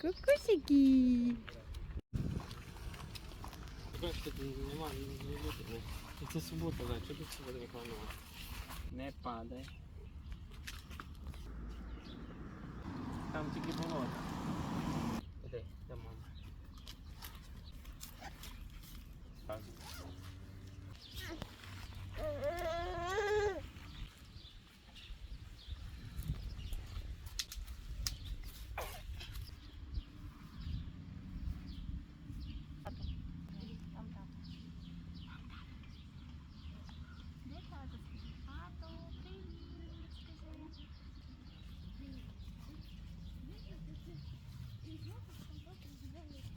Кукусики. Це субота, да, чого ти субота не планував? Не падай. Там тільки болото.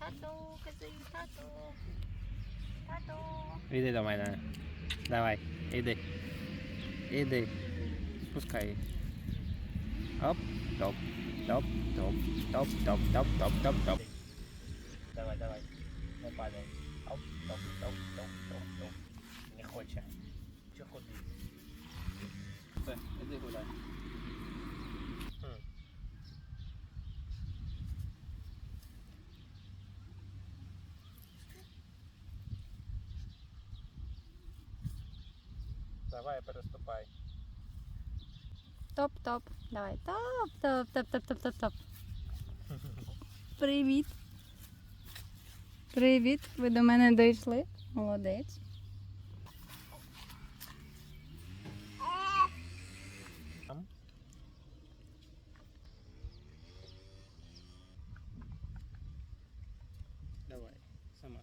Тато, кажи, тато. Тато. Іди до мене. Давай, іди. Іди. Спускай. Оп, топ, топ, топ, топ, топ, топ, топ, топ, топ. Давай, давай. Не падай. Оп, топ, топ, топ, топ, топ. Не хоче. Що ходить? Все, іди гуляй. Давай переступай. Топ-топ. Давай. Топ-топ-топ-топ-топ-топ. Привіт. Привіт. Ви до мене дійшли. Молодець. Давай, сама.